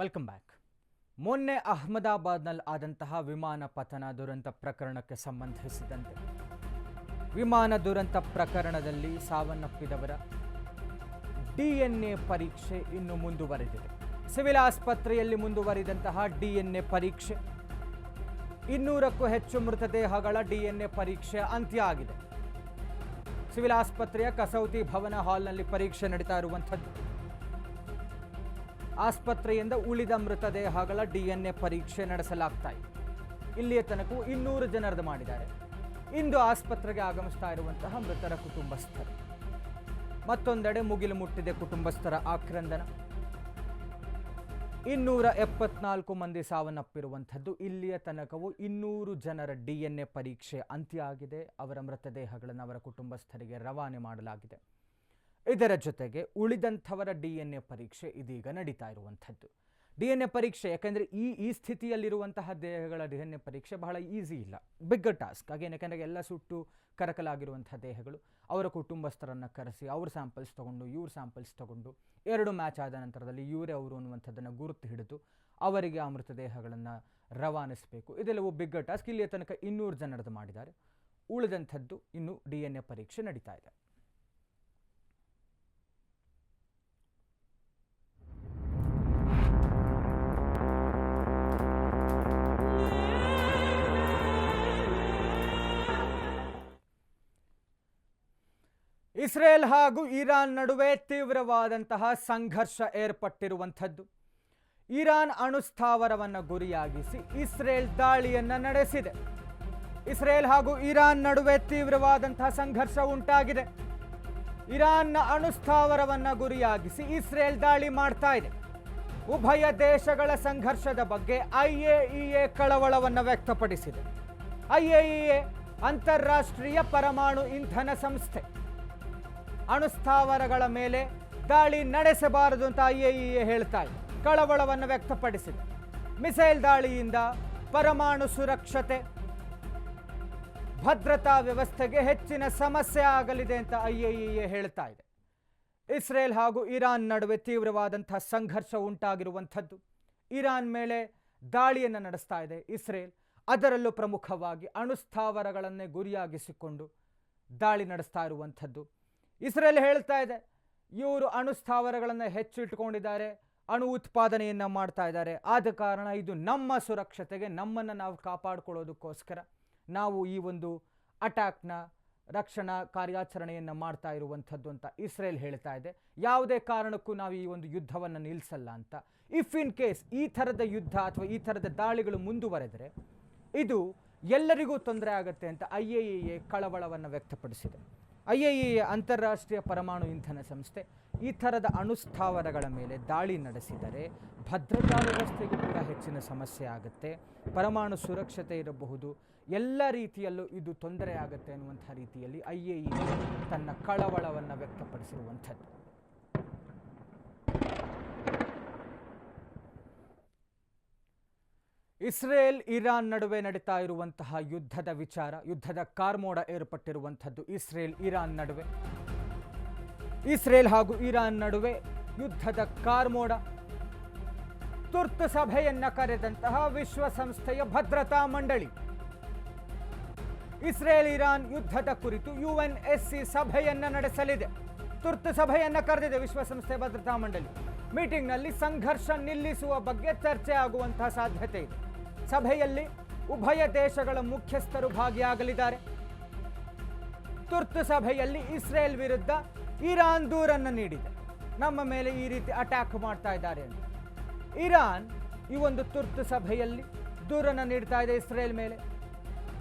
Welcome back ಮೊನ್ನೆ ಅಹಮದಾಬಾದ್ನಲ್ಲಿ ಆದಂತಹ ವಿಮಾನ ಪತನ ದುರಂತ ಪ್ರಕರಣಕ್ಕೆ ಸಂಬಂಧಿಸಿದಂತೆ. ವಿಮಾನ ದುರಂತ ಪ್ರಕರಣದಲ್ಲಿ ಸಾವನ್ನಪ್ಪಿದವರ ಡಿ ಎನ್ ಎ ಪರೀಕ್ಷೆ ಇನ್ನು ಮುಂದುವರೆದಿದೆ. ಸಿವಿಲ್ ಆಸ್ಪತ್ರೆಯಲ್ಲಿ ಮುಂದುವರಿದಂತಹ ಡಿ ಎನ್ ಎ ಪರೀಕ್ಷೆ. ಇನ್ನೂರಕ್ಕೂ ಹೆಚ್ಚು ಮೃತದೇಹಗಳ ಡಿ ಎನ್ ಎ ಪರೀಕ್ಷೆ ಅಂತ್ಯ ಆಗಿದೆ. ಸಿವಿಲ್ ಆಸ್ಪತ್ರೆಯ ಕಸೌತಿ ಭವನ ಹಾಲ್ನಲ್ಲಿ ಪರೀಕ್ಷೆ ನಡೀತಾ ಇರುವಂಥದ್ದು. ಆಸ್ಪತ್ರೆಯಿಂದ ಉಳಿದ ಮೃತದೇಹಗಳ ಡಿ ಎನ್ ಎ ಪರೀಕ್ಷೆ ನಡೆಸಲಾಗ್ತಾ ಇದೆ. ಇಲ್ಲಿಯ ತನಕ ಇನ್ನೂರು ಜನರದು ಮಾಡಿದ್ದಾರೆ. ಇಂದು ಆಸ್ಪತ್ರೆಗೆ ಆಗಮಿಸ್ತಾ ಇರುವಂತಹ ಮೃತರ ಕುಟುಂಬಸ್ಥರು. ಮತ್ತೊಂದೆಡೆ ಮುಗಿಲು ಮುಟ್ಟಿದೆ ಕುಟುಂಬಸ್ಥರ ಆಕ್ರಂದನ. ಇನ್ನೂರ ಎಪ್ಪತ್ನಾಲ್ಕು ಮಂದಿ ಸಾವನ್ನಪ್ಪಿರುವಂಥದ್ದು. ಇಲ್ಲಿಯ ತನಕವು ಇನ್ನೂರು ಜನರ ಡಿ ಎನ್ ಎ ಪರೀಕ್ಷೆ ಅಂತ್ಯ ಆಗಿದೆ. ಅವರ ಮೃತದೇಹಗಳನ್ನು ಅವರ ಕುಟುಂಬಸ್ಥರಿಗೆ ರವಾನೆ ಮಾಡಲಾಗಿದೆ. ಇದರ ಜೊತೆಗೆ ಉಳಿದಂಥವರ ಡಿ ಎನ್ ಎ ಪರೀಕ್ಷೆ ಇದೀಗ ನಡೀತಾ ಇರುವಂಥದ್ದು. ಡಿ ಎನ್ ಎ ಪರೀಕ್ಷೆ, ಯಾಕೆಂದರೆ ಈ ಈ ಸ್ಥಿತಿಯಲ್ಲಿರುವಂತಹ ದೇಹಗಳ ಡಿ ಎನ್ ಎ ಪರೀಕ್ಷೆ ಬಹಳ ಈಸಿ ಇಲ್ಲ. Big task. ಹಾಗೇನು, ಯಾಕೆಂದರೆ ಎಲ್ಲ ಸುಟ್ಟು ಕರಕಲಾಗಿರುವಂಥ ದೇಹಗಳು, ಅವರ ಕುಟುಂಬಸ್ಥರನ್ನು ಕರೆಸಿ, ಅವ್ರ ಸ್ಯಾಂಪಲ್ಸ್ ತೊಗೊಂಡು, ಇವ್ರ ಸ್ಯಾಂಪಲ್ಸ್ ತೊಗೊಂಡು, ಎರಡು ಮ್ಯಾಚ್ ಆದ ನಂತರದಲ್ಲಿ ಇವರೇ ಅವರು ಅನ್ನುವಂಥದ್ದನ್ನು ಗುರುತು ಹಿಡಿದು ಅವರಿಗೆ ಆ ಮೃತದೇಹಗಳನ್ನು ರವಾನಿಸಬೇಕು. ಇದೆಲ್ಲವೂ ಬಿಗ್ ಟಾಸ್ಕ್. ಇಲ್ಲಿಯ ತನಕ ಇನ್ನೂರು ಜನರದ್ದು ಮಾಡಿದ್ದಾರೆ. ಉಳಿದಂಥದ್ದು ಇನ್ನು ಡಿ ಎನ್ ಎ ಪರೀಕ್ಷೆ ನಡೀತಾ ಇದೆ. ಇಸ್ರೇಲ್ ಹಾಗೂ ಇರಾನ್ ನಡುವೆ ತೀವ್ರವಾದಂತಹ ಸಂಘರ್ಷ ಏರ್ಪಟ್ಟಿರುವಂಥದ್ದು. ಇರಾನ್ ಅಣುಸ್ಥಾವರವನ್ನು ಗುರಿಯಾಗಿಸಿ ಇಸ್ರೇಲ್ ದಾಳಿಯನ್ನು ನಡೆಸಿದೆ. ಇಸ್ರೇಲ್ ಹಾಗೂ ಇರಾನ್ ನಡುವೆ ತೀವ್ರವಾದಂತಹ ಸಂಘರ್ಷ ಉಂಟಾಗಿದೆ. ಇರಾನ್ನ ಅಣುಸ್ಥಾವರವನ್ನು ಗುರಿಯಾಗಿಸಿ ಇಸ್ರೇಲ್ ದಾಳಿ ಮಾಡ್ತಾ ಇದೆ. ಉಭಯ ದೇಶಗಳ ಸಂಘರ್ಷದ ಬಗ್ಗೆ ಐಎಇಎ ಕಳವಳವನ್ನು ವ್ಯಕ್ತಪಡಿಸಿದೆ. ಐಎಇಎ ಅಂತಾರಾಷ್ಟ್ರೀಯ ಪರಮಾಣು ಇಂಧನ ಸಂಸ್ಥೆ. ಅಣುಸ್ಥಾವರಗಳ ಮೇಲೆ ದಾಳಿ ನಡೆಸಬಾರದು ಅಂತ ಐಎಇಎ ಹೇಳ್ತಾ ಇದೆ. ಕಳವಳವನ್ನು ವ್ಯಕ್ತಪಡಿಸಿದೆ. ಮಿಸೈಲ್ ದಾಳಿಯಿಂದ ಪರಮಾಣು ಸುರಕ್ಷತೆ, ಭದ್ರತಾ ವ್ಯವಸ್ಥೆಗೆ ಹೆಚ್ಚಿನ ಸಮಸ್ಯೆ ಆಗಲಿದೆ ಅಂತ ಐಎಇಎ ಹೇಳ್ತಾ ಇದೆ. ಇಸ್ರೇಲ್ ಹಾಗೂ ಇರಾನ್ ನಡುವೆ ತೀವ್ರವಾದಂಥ ಸಂಘರ್ಷ ಉಂಟಾಗಿರುವಂಥದ್ದು. ಇರಾನ್ ಮೇಲೆ ದಾಳಿಯನ್ನು ನಡೆಸ್ತಾ ಇದೆ ಇಸ್ರೇಲ್. ಅದರಲ್ಲೂ ಪ್ರಮುಖವಾಗಿ ಅಣುಸ್ಥಾವರಗಳನ್ನೇ ಗುರಿಯಾಗಿಸಿಕೊಂಡು ದಾಳಿ ನಡೆಸ್ತಾ ಇರುವಂಥದ್ದು. ಇಸ್ರೇಲ್ ಹೇಳ್ತಾ ಇದೆ, ಇವರು ಅಣುಸ್ಥಾವರಗಳನ್ನು ಹೆಚ್ಚು ಇಟ್ಕೊಂಡಿದ್ದಾರೆ ಅಣು ಉತ್ಪಾದನೆಯನ್ನು ಮಾಡ್ತಾ ಇದ್ದಾರೆ. ಆದ ಕಾರಣ ಇದು ನಮ್ಮ ಸುರಕ್ಷತೆಗೆ ನಮ್ಮನ್ನು ನಾವು ಕಾಪಾಡಿಕೊಳ್ಳೋದಕ್ಕೋಸ್ಕರ ನಾವು ಈ ಒಂದು ಅಟ್ಯಾಕ್ನ ರಕ್ಷಣಾ ಕಾರ್ಯಾಚರಣೆಯನ್ನು ಮಾಡ್ತಾ ಇರುವಂಥದ್ದು ಅಂತ ಇಸ್ರೇಲ್ ಹೇಳ್ತಾ ಇದೆ. ಯಾವುದೇ ಕಾರಣಕ್ಕೂ ನಾವು ಈ ಒಂದು ಯುದ್ಧವನ್ನು ನಿಲ್ಲಿಸಲ್ಲ ಅಂತ. ಇಫ್ ಇನ್ ಕೇಸ್ ಈ ಥರದ ಯುದ್ಧ ಅಥವಾ ಈ ಥರದ ದಾಳಿಗಳು ಮುಂದುವರೆದರೆ ಇದು ಎಲ್ಲರಿಗೂ ತೊಂದರೆ ಆಗುತ್ತೆ ಅಂತ ಐ ಎ ಎ ಕಳವಳವನ್ನು ವ್ಯಕ್ತಪಡಿಸಿದೆ. ಐ ಎ ಅಂತಾರಾಷ್ಟ್ರೀಯ ಪರಮಾಣು ಇಂಧನ ಸಂಸ್ಥೆ ಈ ಥರದ ಅಣುಸ್ಥಾವರಗಳ ಮೇಲೆ ದಾಳಿ ನಡೆಸಿದರೆ ಭದ್ರತಾ ವ್ಯವಸ್ಥೆಗೂ ಕೂಡ ಹೆಚ್ಚಿನ ಸಮಸ್ಯೆ ಆಗುತ್ತೆ. ಪರಮಾಣು ಸುರಕ್ಷತೆ ಇರಬಹುದು. ಎಲ್ಲ ರೀತಿಯಲ್ಲೂ ಇದು ತೊಂದರೆ ಆಗುತ್ತೆ ಅನ್ನುವಂಥ ರೀತಿಯಲ್ಲಿ ಐ ಎ ಇ ತನ್ನ ಕಳವಳವನ್ನು ವ್ಯಕ್ತಪಡಿಸಿರುವಂಥದ್ದು. ಇಸ್ರೇಲ್ ಇರಾನ್ ನಡುವೆ ನಡೀತಾ ಇರುವಂತಹ ಯುದ್ಧದ ವಿಚಾರ, ಯುದ್ಧದ ಕಾರ್ಮೋಡ ಏರ್ಪಟ್ಟಿರುವಂಥದ್ದು ಇಸ್ರೇಲ್ ಇರಾನ್ ನಡುವೆ. ಇಸ್ರೇಲ್ ಹಾಗೂ ಇರಾನ್ ನಡುವೆ ಯುದ್ಧದ ಕಾರ್ಮೋಡ. ತುರ್ತು ಸಭೆಯನ್ನ ಕರೆದಂತಹ ವಿಶ್ವಸಂಸ್ಥೆಯ ಭದ್ರತಾ ಮಂಡಳಿ. ಇಸ್ರೇಲ್ ಇರಾನ್ ಯುದ್ಧದ ಕುರಿತು ಯುಎನ್ಎಸ್ಸಿ ಸಭೆಯನ್ನ ನಡೆಸಲಿದೆ. ತುರ್ತು ಸಭೆಯನ್ನ ಕರೆದಿದೆ ವಿಶ್ವಸಂಸ್ಥೆ ಭದ್ರತಾ ಮಂಡಳಿ. ಮೀಟಿಂಗ್ನಲ್ಲಿ ಸಂಘರ್ಷ ನಿಲ್ಲಿಸುವ ಬಗ್ಗೆ ಚರ್ಚೆ ಆಗುವಂತಹ ಸಾಧ್ಯತೆ ಇದೆ. ಸಭೆಯಲ್ಲಿ ಉಭಯ ದೇಶಗಳ ಮುಖ್ಯಸ್ಥರು ಭಾಗಿಯಾಗಲಿದ್ದಾರೆ. ತುರ್ತು ಸಭೆಯಲ್ಲಿ ಇಸ್ರೇಲ್ ವಿರುದ್ಧ ಇರಾನ್ ದೂರನ್ನು ನೀಡಿದೆ. ನಮ್ಮ ಮೇಲೆ ಈ ರೀತಿ ಅಟ್ಯಾಕ್ ಮಾಡ್ತಾ ಇದ್ದಾರೆ ಎಂದು ಇರಾನ್ ಈ ಒಂದು ತುರ್ತು ಸಭೆಯಲ್ಲಿ ದೂರನ್ನು ನೀಡ್ತಾ ಇದೆ ಇಸ್ರೇಲ್ ಮೇಲೆ.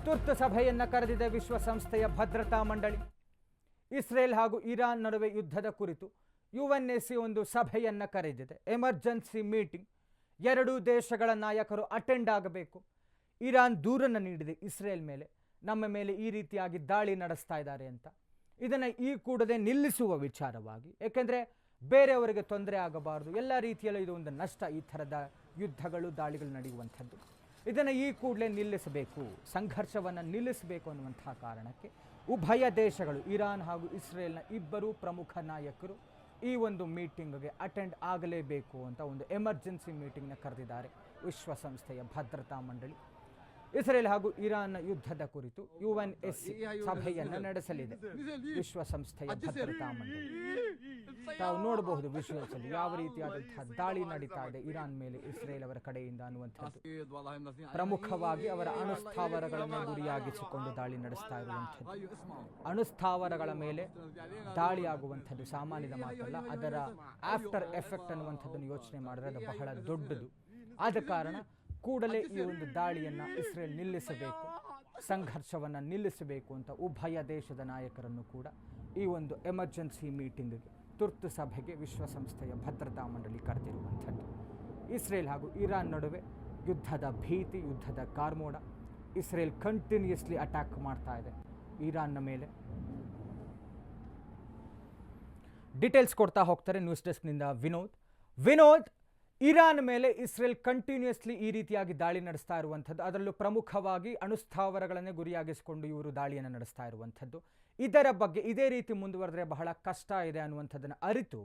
ತುರ್ತು ಸಭೆಯನ್ನು ಕರೆದಿದೆ ವಿಶ್ವಸಂಸ್ಥೆಯ ಭದ್ರತಾ ಮಂಡಳಿ. ಇಸ್ರೇಲ್ ಹಾಗೂ ಇರಾನ್ ನಡುವೆ ಯುದ್ಧದ ಕುರಿತು ಯು ಎನ್ ಎ ಸಿ ಒಂದು ಸಭೆಯನ್ನು ಕರೆದಿದೆ. Emergency meeting. ಎರಡೂ ದೇಶಗಳ ನಾಯಕರು ಅಟೆಂಡ್ ಆಗಬೇಕು. ಇರಾನ್ ದೂರನ್ನು ನೀಡಿದೆ, ಇಸ್ರೇಲ್ ಮೇಲೆ. ನಮ್ಮ ಮೇಲೆ ಈ ರೀತಿಯಾಗಿ ದಾಳಿ ನಡೆಸ್ತಾ ಇದ್ದಾರೆ ಅಂತ. ಇದನ್ನು ಈ ಕೂಡದೆ ನಿಲ್ಲಿಸುವ ವಿಚಾರವಾಗಿ, ಏಕೆಂದರೆ ಬೇರೆಯವರಿಗೆ ತೊಂದರೆ ಆಗಬಾರದು. ಎಲ್ಲ ರೀತಿಯಲ್ಲೂ ಇದು ಒಂದು ನಷ್ಟ. ಈ ಥರದ ಯುದ್ಧಗಳು, ದಾಳಿಗಳು ನಡೆಯುವಂಥದ್ದು. ಇದನ್ನು ಈ ಕೂಡಲೇ ನಿಲ್ಲಿಸಬೇಕು. ಸಂಘರ್ಷವನ್ನು ನಿಲ್ಲಿಸಬೇಕು ಅನ್ನುವಂಥ ಕಾರಣಕ್ಕೆ ಉಭಯ ದೇಶಗಳು, ಇರಾನ್ ಹಾಗೂ ಇಸ್ರೇಲ್ನ ಇಬ್ಬರೂ ಪ್ರಮುಖ ನಾಯಕರು ಈ ಒಂದು ಮೀಟಿಂಗ್ಗೆ ಅಟೆಂಡ್ ಆಗಲೇಬೇಕು ಅಂತ ಒಂದು ಎಮರ್ಜೆನ್ಸಿ ಮೀಟಿಂಗ್ನ ಕರೆದಿದ್ದಾರೆ ವಿಶ್ವಸಂಸ್ಥೆಯ ಭದ್ರತಾ ಮಂಡಳಿ. ಇಸ್ರೇಲ್ ಹಾಗೂ ಇರಾನ್ ಯುದ್ಧದ ಕುರಿತು ಯುಎನ್ ಎಸ್ ಸಭೆಯನ್ನು ನಡೆಸಲಿದೆ ವಿಶ್ವಸಂಸ್ಥೆಯ ಭದ್ರತಾ ಮಂಡಳಿ ತಾವು ನೋಡಬಹುದು ವಿಶ್ವದಲ್ಲಿ ಯಾವ ರೀತಿಯಾದಂತಹ ದಾಳಿ ನಡೀತಾ ಇದೆ ಇರಾನ್ ಮೇಲೆ ಇಸ್ರೇಲ್ ಅವರ ಕಡೆಯಿಂದ ಅನ್ನುವಂಥದ್ದು ಪ್ರಮುಖವಾಗಿ ಅವರ ಅಣುಸ್ಥಾವರಗಳನ್ನು ಗುರಿಯಾಗಿಸಿಕೊಂಡು ದಾಳಿ ನಡೆಸ್ತಾ ಇರುವಂಥದ್ದು ಅಣುಸ್ಥಾವರಗಳ ಮೇಲೆ ದಾಳಿ ಆಗುವಂಥದ್ದು ಸಾಮಾನ್ಯದ ಮಾತಲ್ಲ ಅದರ ಆಫ್ಟರ್ ಎಫೆಕ್ಟ್ ಅನ್ನುವಂಥದ್ದನ್ನು ಯೋಚನೆ ಮಾಡಿದ್ರೆ ಅದು ಬಹಳ ದೊಡ್ಡದು ಆದ ಕಾರಣ ಕೂಡಲೇ ಈ ಒಂದು ದಾಳಿಯನ್ನು ಇಸ್ರೇಲ್ ನಿಲ್ಲಿಸಬೇಕು ಸಂಘರ್ಷವನ್ನು ನಿಲ್ಲಿಸಬೇಕು ಅಂತ ಉಭಯ ದೇಶದ ನಾಯಕರನ್ನು ಕೂಡ ಈ ಒಂದು ಎಮರ್ಜೆನ್ಸಿ ಮೀಟಿಂಗ್ಗೆ ತುರ್ತು ಸಭೆಗೆ ವಿಶ್ವಸಂಸ್ಥೆಯ ಭದ್ರತಾ ಮಂಡಳಿ ಕರೆದಿರುವಂಥದ್ದು. ಇಸ್ರೇಲ್ ಹಾಗೂ ಇರಾನ್ ನಡುವೆ ಯುದ್ಧದ ಭೀತಿ ಯುದ್ಧದ ಕಾರ್ಮೋಡ ಇಸ್ರೇಲ್ ಕಂಟಿನ್ಯೂಸ್ಲಿ ಅಟ್ಯಾಕ್ ಮಾಡ್ತಾ ಇದೆ. ಇರಾನ್ನ ಮೇಲೆ ಡೀಟೇಲ್ಸ್ ಕೊಡ್ತಾ ಹೋಗ್ತಾರೆ ನ್ಯೂಸ್ ಡೆಸ್ಕ್ನಿಂದ ವಿನೋದ್. ವಿನೋದ್ ಇರಾನ್ ಮೇಲೆ ಇಸ್ರೇಲ್ ಕಂಟಿನ್ಯೂಸ್ಲಿ ಈ ರೀತಿಯಾಗಿ ದಾಳಿ ನಡೆಸ್ತಾ ಇರುವಂಥದ್ದು. ಅದರಲ್ಲೂ ಪ್ರಮುಖವಾಗಿ ಅಣುಸ್ಥಾವರಗಳನ್ನೇ ಗುರಿಯಾಗಿಸಿಕೊಂಡು ಇವರು ದಾಳಿಯನ್ನು ನಡೆಸ್ತಾ ಇರುವಂಥದ್ದು. ಇದರ ಬಗ್ಗೆ ಇದೇ ರೀತಿ ಮುಂದುವರೆದ್ರೆ ಬಹಳ ಕಷ್ಟ ಇದೆ ಅನ್ನುವಂಥದ್ದನ್ನು ಅರಿತು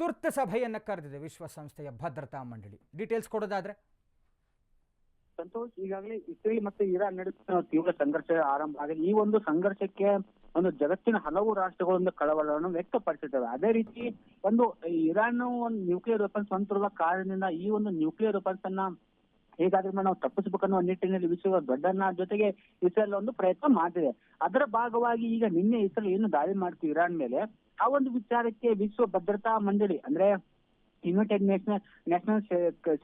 ತುರ್ತು ಸಭೆಯನ್ನು ಕರೆದಿದೆ ವಿಶ್ವಸಂಸ್ಥೆಯ ಭದ್ರತಾ ಮಂಡಳಿ. ಡೀಟೇಲ್ಸ್ ಕೊಡೋದಾದ್ರೆ? ಸಂತೋಷ್, ಈಗಾಗಲೇ ಇಸ್ರೇಲ್ ಮತ್ತೆ ಇರಾನ್ ನಡುವೆ ತೀವ್ರ ಸಂಘರ್ಷ ಆರಂಭ ಆಗಿದೆ. ಈ ಒಂದು ಸಂಘರ್ಷಕ್ಕೆ ಒಂದು ಜಗತ್ತಿನ ಹಲವು ರಾಷ್ಟ್ರಗಳಿಂದ ಕಳವಳವನ್ನು ವ್ಯಕ್ತಪಡಿಸಿದ್ದಾವೆ ಅದೇ ರೀತಿ ಒಂದು ಇರಾನ್ ಒಂದು ನ್ಯೂಕ್ಲಿಯರ್ ವೆಪನ್ಸ್ ಹೊಂದಿರುವ ಕಾರಣದಿಂದ ಈ ಒಂದು ನ್ಯೂಕ್ಲಿಯರ್ ವೆಪನ್ಸ್ ಅನ್ನ ಹೇಗಾದ್ರೂ ನಾವು ಅನ್ನೋ ನಿಟ್ಟಿನಲ್ಲಿ ವಿಶ್ವದ ದೊಡ್ಡನ್ನ ಜೊತೆಗೆ ಇಸ್ರೇಲ್ ಒಂದು ಪ್ರಯತ್ನ ಮಾಡಿದೆ. ಅದರ ಭಾಗವಾಗಿ ಈಗ ನಿನ್ನೆ ಇಸ್ರೇಲ್ ಏನು ದಾಳಿ ಮಾಡ್ತೀವಿ ಇರಾನ್ ಮೇಲೆ? ಆ ಒಂದು ವಿಚಾರಕ್ಕೆ ವಿಶ್ವ ಭದ್ರತಾ ಮಂಡಳಿ ಅಂದ್ರೆ United Nation National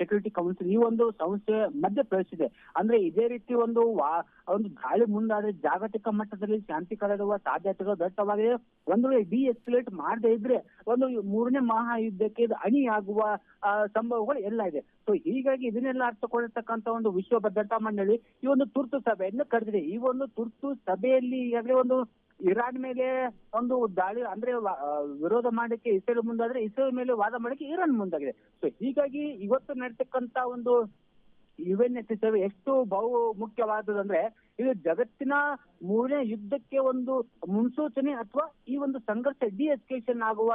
Security Council ಈ ಒಂದು ಸಂಸ್ಥೆ ಮಧ್ಯ ಪ್ರವೇಶಿಸಿದೆ. ಅಂದ್ರೆ ಇದೇ ರೀತಿ ಒಂದು ಒಂದು ದಾಳಿ ಮುಂದಾದ್ರೆ ಜಾಗತಿಕ ಮಟ್ಟದಲ್ಲಿ ಶಾಂತಿ ಕಳೆದುವ ಸಾಧ್ಯತೆಗಳು ದಟ್ಟವಾಗಿದೆ. ಒಂದು ವೇಳೆ ಡಿ ಎಸ್ಕಲೇಟ್ ಮಾಡದೇ ಇದ್ರೆ ಒಂದು ಮೂರನೇ ಮಹಾಯುದ್ಧಕ್ಕೆ ಇದು ಅಣಿಯಾಗುವ ಸಂಭವಗಳು ಎಲ್ಲ ಇದೆ. ಸೊ ಹೀಗಾಗಿ ಇದನ್ನೆಲ್ಲ ಅರ್ಥಕೊಳ್ಳತಕ್ಕಂತ ಒಂದು ವಿಶ್ವ ಭದ್ರತಾ ಮಂಡಳಿ ಈ ಒಂದು ತುರ್ತು ಸಭೆಯನ್ನು ಕರೆದಿದೆ. ಈ ಒಂದು ತುರ್ತು ಸಭೆಯಲ್ಲಿ ಈಗಾಗಲೇ ಒಂದು ಇರಾನ್ ಮೇಲೆ ಒಂದು ದಾಳಿ, ಅಂದ್ರೆ ವಿರೋಧ ಮಾಡಕ್ಕೆ ಇಸ್ರೇಲ್ ಮುಂದಾದ್ರೆ ಇಸ್ರೇಲ್ ಮೇಲೆ ವಾದ ಮಾಡಕ್ಕೆ ಇರಾನ್ ಮುಂದಾಗಿದೆ. ಸೊ ಹೀಗಾಗಿ ಇವತ್ತು ನಡೀತಕ್ಕಂತ ಒಂದು ಯು ಎನ್ ಎಸ್ ಎಷ್ಟು ಬಹು ಮುಖ್ಯವಾದದಂದ್ರೆ ಇದು ಜಗತ್ತಿನ ಮೂರನೇ ಯುದ್ಧಕ್ಕೆ ಒಂದು ಮುನ್ಸೂಚನೆ ಅಥವಾ ಈ ಒಂದು ಸಂಘರ್ಷ ಡಿ ಎಸ್ಕೇಷನ್ ಆಗುವ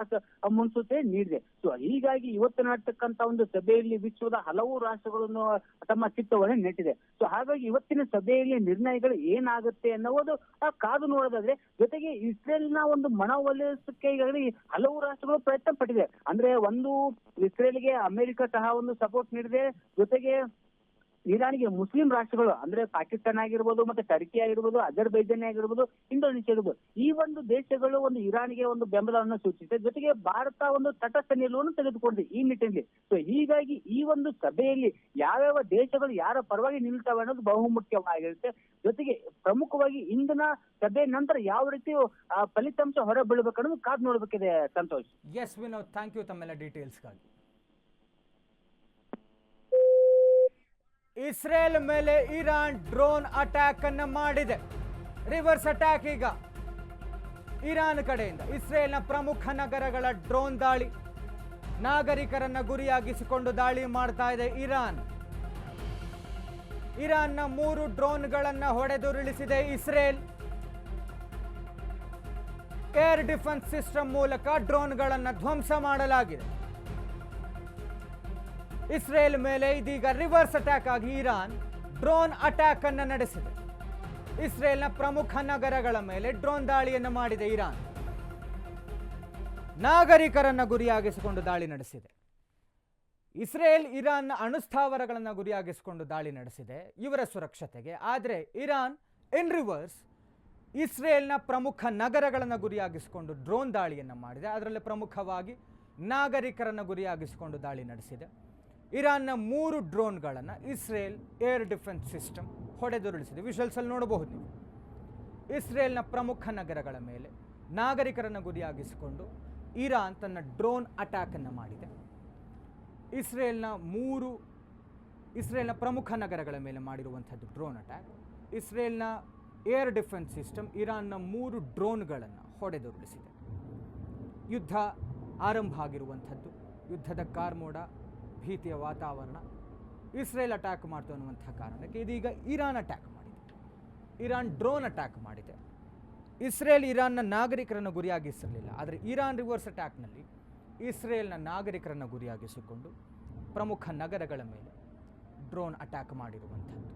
ಮುನ್ಸೂಚನೆ ನೀಡಿದೆ. ಸೊ ಹೀಗಾಗಿ ಇವತ್ತು ನಡತಕ್ಕಂತ ಒಂದು ಸಭೆಯಲ್ಲಿ ವಿಶ್ವದ ಹಲವು ರಾಷ್ಟ್ರಗಳನ್ನು ತಮ್ಮ ಚಿತ್ತವನ್ನು ನೆಟ್ಟಿದೆ. ಸೊ ಹಾಗಾಗಿ ಇವತ್ತಿನ ಸಭೆಯಲ್ಲಿ ನಿರ್ಣಯಗಳು ಏನಾಗುತ್ತೆ ಅನ್ನೋದು ಆ, ಕಾದು ನೋಡೋದಾದ್ರೆ ಜೊತೆಗೆ ಇಸ್ರೇಲ್ನ ಒಂದು ಮನವೊಲಿಸಕ್ಕೆ ಈಗಾಗಲೇ ಹಲವು ರಾಷ್ಟ್ರಗಳು ಪ್ರಯತ್ನ ಪಟ್ಟಿದೆ. ಅಂದ್ರೆ ಒಂದು ಇಸ್ರೇಲ್ಗೆ ಅಮೆರಿಕ ಸಹ ಒಂದು ಸಪೋರ್ಟ್ ನೀಡಿದೆ. ಜೊತೆಗೆ ಇರಾನ್ಗೆ ಮುಸ್ಲಿಂ ರಾಷ್ಟ್ರಗಳು, ಅಂದ್ರೆ ಪಾಕಿಸ್ತಾನ ಆಗಿರ್ಬೋದು ಮತ್ತೆ ಟರ್ಕಿ ಆಗಿರ್ಬೋದು, ಅಜರ್ಬೈಜಾನ್ ಆಗಿರ್ಬೋದು, ಇಂಡೋನೇಷ್ಯಾ ಆಗಿರ್ಬೋದು, ಈ ಒಂದು ದೇಶಗಳು ಒಂದು ಇರಾನ್ಗೆ ಒಂದು ಬೆಂಬಲವನ್ನು ಸೂಚಿಸಿದೆ. ಜೊತೆಗೆ ಭಾರತ ಒಂದು ತಟಸ್ಥ ನಿಲುವನ್ನು ತೆಗೆದುಕೊಂಡಿದೆ ಈ ನಿಟ್ಟಿನಲ್ಲಿ. ಸೊ ಹೀಗಾಗಿ ಈ ಒಂದು ಸಭೆಯಲ್ಲಿ ಯಾವ್ಯಾವ ದೇಶಗಳು ಯಾರ ಪರವಾಗಿ ನಿಲ್ತವೆ ಅನ್ನೋದು ಬಹುಮುಖ್ಯವಾಗಿರುತ್ತೆ. ಜೊತೆಗೆ ಪ್ರಮುಖವಾಗಿ ಇಂದಿನ ಸಭೆ ನಂತರ ಯಾವ ರೀತಿ ಫಲಿತಾಂಶ ಹೊರ ಕಾದ್ ನೋಡ್ಬೇಕಿದೆ Santosh. Yes Vinod thank you ತಮ್ಮೆಲ್ಲ ಡೀಟೇಲ್ಸ್ಗಾಗಿ ಇಸ್ರೇಲ್ ಮೇಲೆ ಇರಾನ್ ಡ್ರೋನ್ ಅಟ್ಯಾಕ್ ಅನ್ನು ಮಾಡಿದೆ. ರಿವರ್ಸ್ ಅಟ್ಯಾಕ್ ಈಗ. ಇರಾನ್ ಕಡೆಯಿಂದ ಇಸ್ರೇಲ್ನ ಪ್ರಮುಖ ನಗರಗಳ ಡ್ರೋನ್ ದಾಳಿ. ನಾಗರಿಕರನ್ನ ಗುರಿಯಾಗಿಸಿಕೊಂಡು ದಾಳಿ ಮಾಡ್ತಾ ಇದೆ ಇರಾನ್. ಇರಾನ್ನ ಮೂರು ಡ್ರೋನ್ಗಳನ್ನು ಹೊಡೆದುರುಳಿಸಿದೆ ಇಸ್ರೇಲ್. ಏರ್ ಡಿಫೆನ್ಸ್ ಸಿಸ್ಟಮ್ ಮೂಲಕ ಡ್ರೋನ್ಗಳನ್ನು ಧ್ವಂಸ ಮಾಡಲಾಗಿದೆ. ಇಸ್ರೇಲ್ ಮೇಲೆ ಇದೀಗ ರಿವರ್ಸ್ ಅಟ್ಯಾಕ್ ಆಗಿ ಇರಾನ್ ಡ್ರೋನ್ ಅಟ್ಯಾಕ್ ಅನ್ನು ನಡೆಸಿದೆ. ಇಸ್ರೇಲ್ನ ಪ್ರಮುಖ ನಗರಗಳ ಮೇಲೆ ಡ್ರೋನ್ ದಾಳಿಯನ್ನು ಮಾಡಿದೆ ಇರಾನ್. ನಾಗರಿಕರನ್ನು ಗುರಿಯಾಗಿಸಿಕೊಂಡು ದಾಳಿ ನಡೆಸಿದೆ. ಇಸ್ರೇಲ್ ಇರಾನ್ನ ಅಣುಸ್ಥಾವರಗಳನ್ನು ಗುರಿಯಾಗಿಸಿಕೊಂಡು ದಾಳಿ ನಡೆಸಿದೆ ಇವರ ಸುರಕ್ಷತೆಗೆ. ಆದರೆ ಇರಾನ್ ಇನ್ ರಿವರ್ಸ್ ಇಸ್ರೇಲ್ನ ಪ್ರಮುಖ ನಗರಗಳನ್ನು ಗುರಿಯಾಗಿಸಿಕೊಂಡು ಡ್ರೋನ್ ದಾಳಿಯನ್ನು ಮಾಡಿದೆ. ಅದರಲ್ಲಿ ಪ್ರಮುಖವಾಗಿ ನಾಗರಿಕರನ್ನು ಗುರಿಯಾಗಿಸಿಕೊಂಡು ದಾಳಿ ನಡೆಸಿದೆ. ಇರಾನ್ನ ಮೂರು ಡ್ರೋನ್ಗಳನ್ನು ಇಸ್ರೇಲ್ ಏರ್ ಡಿಫೆನ್ಸ್ ಸಿಸ್ಟಮ್ ಹೊಡೆದುರುಳಿಸಿದೆ. ವಿಷಲ್ಸಲ್ಲಿ ನೋಡಬಹುದು ನೀವು. ಇಸ್ರೇಲ್ನ ಪ್ರಮುಖ ನಗರಗಳ ಮೇಲೆ ನಾಗರಿಕರನ್ನು ಗುರಿಯಾಗಿಸಿಕೊಂಡು ಇರಾನ್ ತನ್ನ ಡ್ರೋನ್ ಅಟ್ಯಾಕನ್ನು ಮಾಡಿದೆ. ಇಸ್ರೇಲ್ನ ಮೂರು, ಇಸ್ರೇಲ್ನ ಪ್ರಮುಖ ನಗರಗಳ ಮೇಲೆ ಮಾಡಿರುವಂಥದ್ದು ಡ್ರೋನ್ ಅಟ್ಯಾಕ್. ಇಸ್ರೇಲ್ನ ಏರ್ ಡಿಫೆನ್ಸ್ ಸಿಸ್ಟಮ್ ಇರಾನ್ನ ಮೂರು ಡ್ರೋನ್ಗಳನ್ನು ಹೊಡೆದುರುಳಿಸಿದೆ. ಯುದ್ಧ ಆರಂಭ ಆಗಿರುವಂಥದ್ದು. ಯುದ್ಧದ ಕಾರ್ಮೋಡ ಭೀತಿಯ ವಾತಾವರಣ. ಇಸ್ರೇಲ್ ಅಟ್ಯಾಕ್ ಮಾಡ್ತು ಅನ್ನುವಂಥ ಕಾರಣಕ್ಕೆ ಇದೀಗ ಇರಾನ್ ಅಟ್ಯಾಕ್ ಮಾಡಿದೆ. ಇರಾನ್ ಡ್ರೋನ್ ಅಟ್ಯಾಕ್ ಮಾಡಿದೆ. ಇಸ್ರೇಲ್ ಇರಾನ್ನ ನಾಗರಿಕರನ್ನು ಗುರಿಯಾಗಿಸಿರಲಿಲ್ಲ ಆದರೆ ಇರಾನ್ ರಿವರ್ಸ್ ಅಟ್ಯಾಕ್ನಲ್ಲಿ ಇಸ್ರೇಲ್ನ ನಾಗರಿಕರನ್ನು ಗುರಿಯಾಗಿಸಿಕೊಂಡು ಪ್ರಮುಖ ನಗರಗಳ ಮೇಲೆ ಡ್ರೋನ್ ಅಟ್ಯಾಕ್ ಮಾಡಿರುವಂಥದ್ದು.